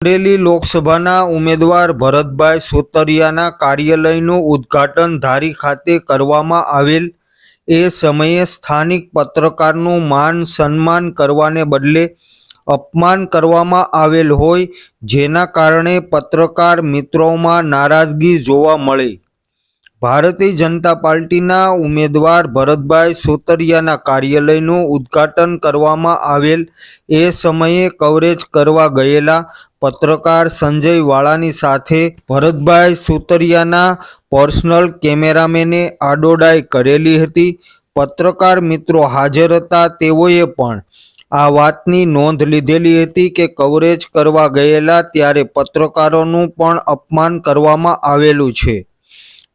અમરેલી લોકસભાના ઉમેદવાર ભરતભાઈ સોતરિયાના કાર્યાલયનું ઉદ્ઘાટન ધારી ખાતે કરવામાં આવેલ. એ સમયે સ્થાનિક પત્રકારનું માન સન્માન કરવાને બદલે અપમાન કરવામાં આવેલ હોય, જેના કારણે પત્રકાર મિત્રોમાં નારાજગી જોવા મળી. ભારતીય જનતા પાર્ટીના ઉમેદવાર ભરતભાઈ સોતરિયાના કાર્યાલયનું ઉદ્ઘાટન કરવામાં આવેલ. એ સમયે કવરેજ કરવા ગયેલા પત્રકાર સંજય વાળાની સાથે ભરતભાઈ સુતરિયાના પર્સનલ કેમેરામેને આડોડાઈ કરેલી હતી. પત્રકાર મિત્રો હાજર હતા તેઓએ પણ આ વાતની નોંધ લીધેલી હતી કે કવરેજ કરવા ગયેલા ત્યારે પત્રકારોનું પણ અપમાન કરવામાં આવેલું છે.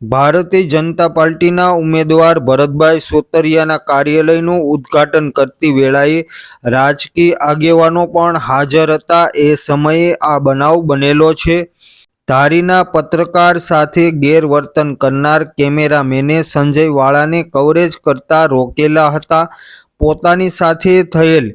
ભારતીય જનતા પાર્ટીના ઉમેદવાર ભરતભાઈ સોતરિયાના કાર્યાલયનું ઉદ્ઘાટન કરતી વેળાએ રાજકીય આગેવાનો પણ હાજર હતા. એ સમયે આ બનાવ બનેલો છે. ધારીના પત્રકાર સાથે ગેરવર્તન કરનાર કેમેરામેને સંજય વાળાને કવરેજ કરતા રોકેલા હતા. પોતાની સાથે થયેલ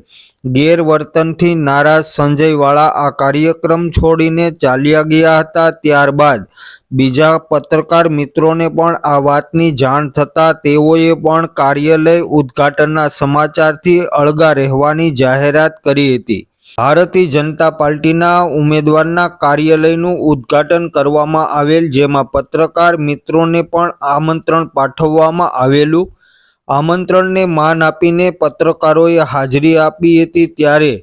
ગેરવર્તનથી નારાજ સંજયવાળા આ કાર્યક્રમ છોડીને ચાલ્યા ગયા હતા. ત્યારબાદ બીજા પત્રકાર મિત્રોને પણ આ વાતની જાણ થતાં તેઓએ પણ કાર્યાલય ઉદ્ઘાટનના સમાચારથી અળગા રહેવાની જાહેરાત કરી હતી. ભારતીય જનતા પાર્ટીના ઉમેદવારના કાર્યાલયનું ઉદ્ઘાટન કરવામાં આવેલ, જેમાં પત્રકાર મિત્રોને પણ આમંત્રણ પાઠવવામાં આવેલું. આમંત્રણને માન આપીને પત્રકારોએ હાજરી આપી હતી ત્યારે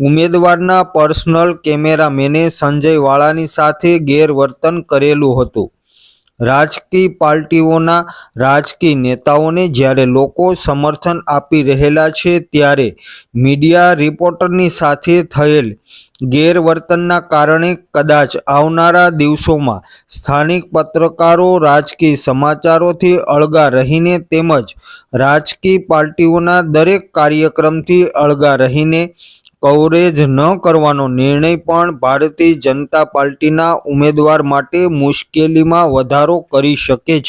ઉમેદવારના પર્સનલ કેમેરામેને સંજય વાળાની સાથે ગેરવર્તન કરેલું હતું. રાજકીય પાર્ટીઓના રાજકીય નેતાઓને જ્યારે લોકો સમર્થન આપી રહેલા છે ત્યારે મીડિયા રિપોર્ટરની સાથે થયેલ ગેરવર્તનના કારણે કદાચ આવનારા દિવસોમાં સ્થાનિક પત્રકારો રાજકીય સમાચારોથી અળગા રહીને તેમજ રાજકીય પાર્ટીઓના દરેક કાર્યક્રમથી અળગા રહીને કવરેજ ન કરવાનો નિર્ણય પણ ભારતીય જનતા પાર્ટીના ઉમેદવાર માટે મુશ્કેલીમાં વધારો કરી શકે છે.